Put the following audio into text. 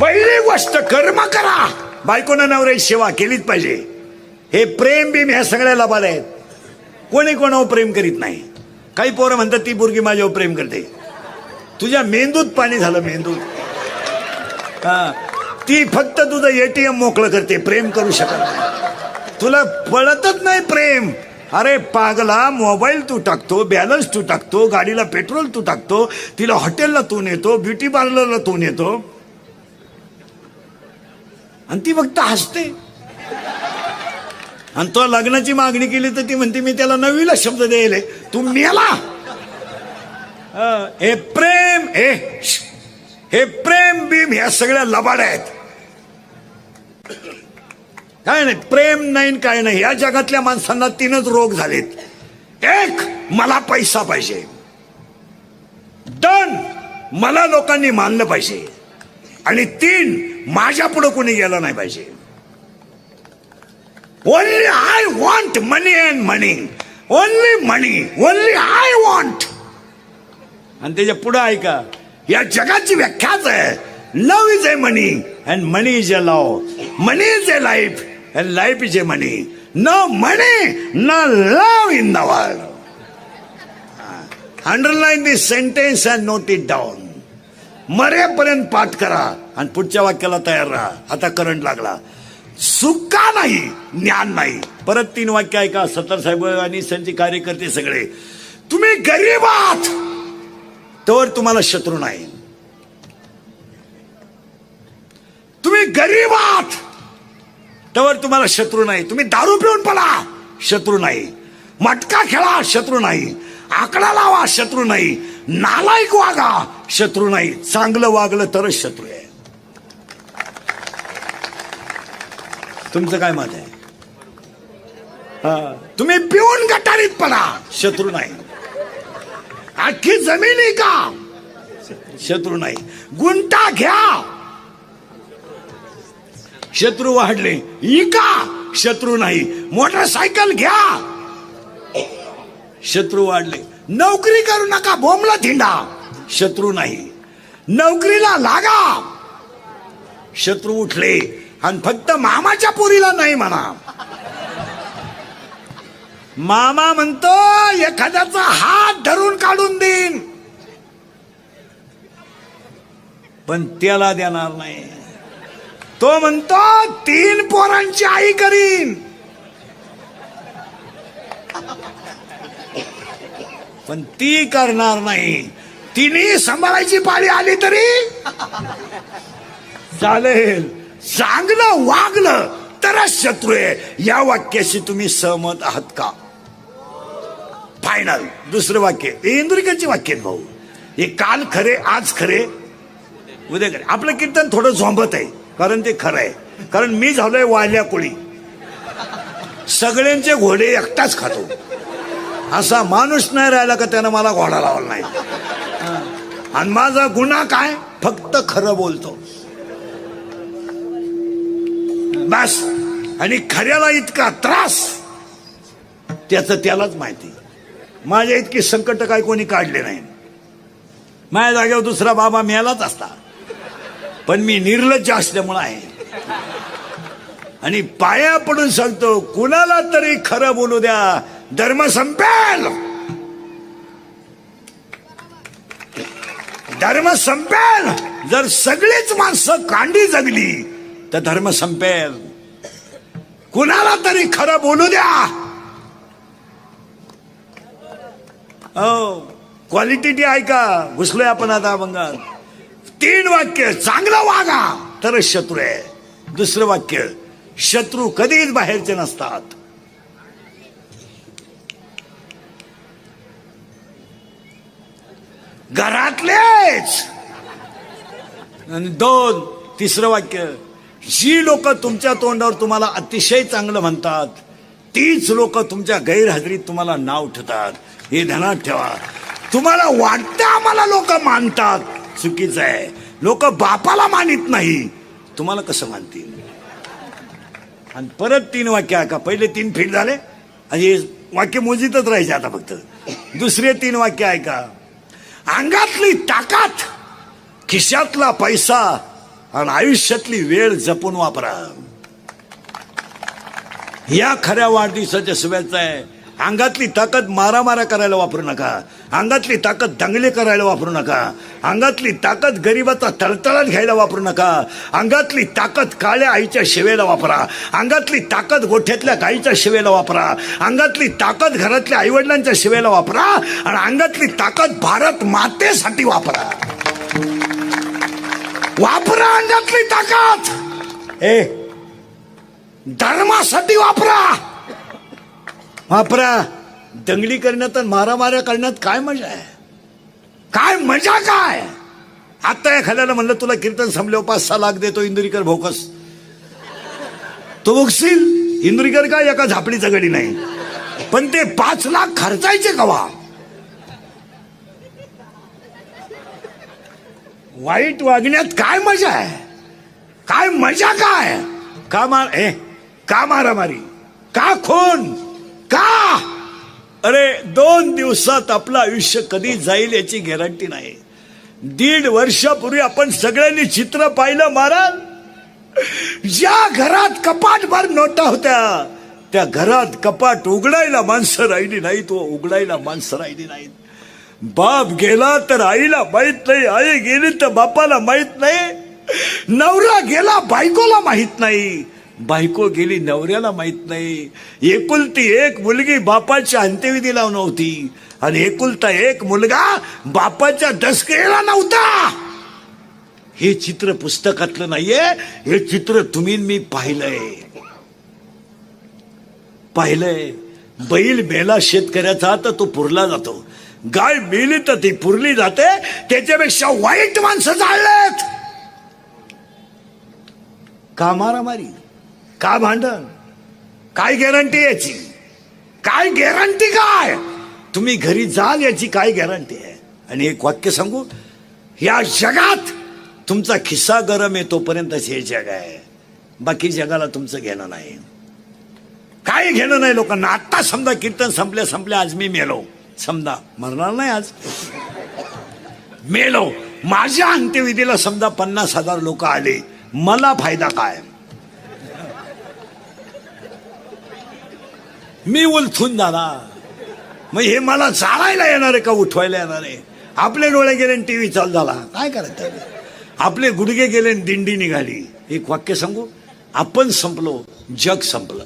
पहिली गोष्ट कर्म करा. बायकोनं नवऱ्याची सेवा केलीच पाहिजे. हे प्रेम बिम ह्या सगळ्या लबाड आहेत. कोणी कोणावर प्रेम करीत नाही. काही पोरं म्हणतात ती पोरगी माझ्यावर प्रेम करते. तुझ्या मेंदूत पाणी झालं मेंदूत. हा. ती फक्त तुझं एटीएम मोकळं करते प्रेम करू शकत नाही. तुला पळतच नाही प्रेम. अरे पागला मोबाईल तू टाकतो बॅलन्स तू टाकतो गाडीला पेट्रोल तू टाकतो तिला हॉटेलला तू नेतो ब्युटी पार्लरला तू नेतो. आणि ती फक्त हसते. आणि तो लग्नाची मागणी केली तर ती म्हणते मी त्याला नवीला शब्द द्यायले. तू मेला. हे प्रेम हे हे प्रेम बीम ह्या सगळ्या लबाड्या आहेत. काय नाही प्रेम नाही काय नाही. या जगातल्या माणसांना तीनच रोग झालेत. एक मला पैसा पाहिजे. दोन मला लोकांनी मानलं पाहिजे. आणि तीन माझ्या पुढे कोणी गेलं नाही पाहिजे. Only I want money and money only money only I want आणि त्याच्या पुढे ऐका या जगाची व्याख्याच आहे. Love is a money and money is a love money is a life and life is a money no money no love in the world underline this sentence and note it down मरेपर्यंत पाठ करा आणि पुढच्या वाक्याला तयार राहा. आता current लागला. सुका नाही ज्ञान नाही. परत तीन वाक्य ऐका. सत्तर साहेब आणि त्यांचे कार्यकर्ते सगळे. तुम्ही गरीब आहात तर तुम्हाला शत्रू नाही. तुम्ही गरीब आहात तर तुम्हाला शत्रू नाही. तुम्ही दारू पिऊन पडा शत्रू नाही. मटका खेळा शत्रू नाही. आकडा लावा शत्रू नाही. नालायक वागा शत्रू नाही चांगलं वागलं तरच शत्रू आहे. तुमचं काय मत आहे? तुम्ही पिऊन गटारीत पडा शत्रू नाही. अख्खी जमिनी का? शत्रू नाही. गुंटा घ्या. शत्रू वाढले इका. शत्रू नाही. मोटरसायकल घ्या. शत्रू वाढले नोकरी करू नका बोमला थिंडा. शत्रू नाही. नोकरीला लागा. शत्रू उठले आणि फक्त मामाच्या पोरीला नाही म्हणा. मामा म्हणतो एखाद्याचा हात धरून काढून देईन. पण त्याला देणार नाही. तो म्हणतो तीन पोरांची आई करीन. पण ती करणार नाही. तिने सांभाळायची पाळी आली तरी? चालेल. चांगलं वागलं तरच शत्रू आहे. या वाक्याशी तुम्ही सहमत आहात का? फायनल दुसरं वाक्य. हे वाक्य भाऊ. हे काल खरे आज खरे. उद्या खरे. आपलं कीर्तन थोडं झोंबत आहे कारण ते खरं आहे. कारण मी झालोय वाल्या कोळी. सगळ्यांचे घोडे एकटाच खातो. असा माणूस नाही राहिला का त्यानं मला घोडा लावला नाही. आणि माझा गुन्हा काय? फक्त खरं बोलतो. बस. आणि खऱ्याला इतका त्रास त्याचं त्यालाच माहिती. माझ्या इतकी संकट काय कोणी काढले नाही. माझ्या जागेवर दुसरा बाबा मिळालाच असता. पण मी निर्लज्ज असल्यामुळं आहे. आणि पाया पडून सांगतो कुणाला तरी खरं बोलू द्या. धर्म संपेल. धर्म संपेल. जर सगळीच माणसं कांडी जगली तर धर्म संपेल. कुणाला तरी खरं बोलू द्या. हो क्वालिटी ऐका घुसलोय आपण आता अभंगात. तीन वाक्य चांगलं वागा तरच शत्रू आहे. दुसरं वाक्य शत्रू कधीच बाहेरचे नसतात. घरातलेच. आणि दोन तिसरं वाक्य जी लोक तुमच्या तोंडावर तुम्हाला अतिशय चांगलं म्हणतात तीच लोक तुमच्या गैरहजेरीत तुम्हाला नाव ठेवतात. हे ध्यानात ठेवा. तुम्हाला वाटतं आम्हाला लोक मानतात. चुकीचं आहे. लोक बापाला मानित नाही. तुम्हाला कसं मानतील? आणि परत तीन वाक्य ऐका. पहिले तीन फीट झाले. आणि हे वाक्य मोजीतच राहायचे आता फक्त. दुसरे तीन वाक्य ऐका. अंगातली ताकद खिशातला पैसा आणि आयुष्यातली वेळ जपून वापरा. या खऱ्या वाढदिवसाच्या शुभेच्छा आहे. अंगातली ताकद मारामारा करायला वापरू नका. अंगातली ताकद दंगले करायला वापरू नका. अंगातली ताकद गरिबाचा तळतळात घ्यायला वापरू नका. अंगातली ताकद काळ्या आईच्या शिवेला वापरा. अंगातली ताकद गोठ्यातल्या गाईच्या शिवेला वापरा. अंगातली ताकद घरातल्या आईवडिलांच्या शिवेला वापरा आणि अंगातली ताकद भारत मातेसाठी वापरा. वापरा अंगातली ताकद. ए धर्मासाठी वापरा. वापरा दंगली करण्यात आणि मारामाऱ्या करण्यात काय मजा आहे? काय मजा काय? आता एखाद्याला म्हणलं तुला कीर्तन संपल्यावर पाच सहा लाख देतो इंदुरीकर भोकस. तो बघशील इंदुरीकर काय? एका झापडीचा गडी नाही. पण ते पाच लाख खर्चायचे कवा? वाईट वागण्यात काय मजा आहे? काय मजा काय? का मार ए का मारामारी? का खून? का? अरे दोन दिवसात आपलं आयुष्य कधी जाईल याची गॅरंटी नाही. दीड वर्षापूर्वी आपण सगळ्यांनी चित्र पाहिलं महाराज. ज्या घरात कपाट भर नोटा होत्या त्या घरात कपाट उघडायला माणसं राहिली नाहीत व उघडायला माणसं राहिली नाहीत. बाप गेला तर आईला माहीत नाही आई गेली तर बापाला माहीत नाही. नवरा गेला बायकोला माहीत नाही. बायको गेली नवऱ्याला माहीत नाही. एकुलती एक मुलगी बापाच्या अंत्यविधीला नव्हती आणि एकुलता एक मुलगा बापाच्या दसकेला नव्हता. हे चित्र पुस्तकातलं नाहीये हे चित्र तुम्ही मी पाहिलंय. पाहिलंय. बैल मेला शेतकऱ्याचा तर तो पुरला जातो. गाय मेली तर ती पुरली जाते त्याच्यापेक्षा वाईट माणसं जाळलेत. का मारामारी का भांडण? काय गॅरंटी याची? काय गॅरंटी काय? तुम्ही घरी जाल याची काय गॅरंटी आहे? आणि एक वाक्य सांगू? या जगात तुमचा खिस्सा गरम आहे तोपर्यंतच हे जग आहे. बाकी जगाला तुमचं घेणं नाही. काय घेणं नाही लोकांना? आत्ता समजा कीर्तन संपल्या संपल्या आज मी मेलो. समजा. मरणार नाही आज. मेलो. माझ्या अंत्यविधीला समजा पन्नास हजार लोक आले. मला फायदा काय? मी उलथून झाला मग हे मला चालायला येणार आहे का? उठवायला येणार आहे? आपले डोळे गेले टीव्ही चालू झाला. काय करायचं? आपले गुडघे गेले आणि दिंडी निघाली. एक वाक्य सांगू? आपण संपलो जग संपलं.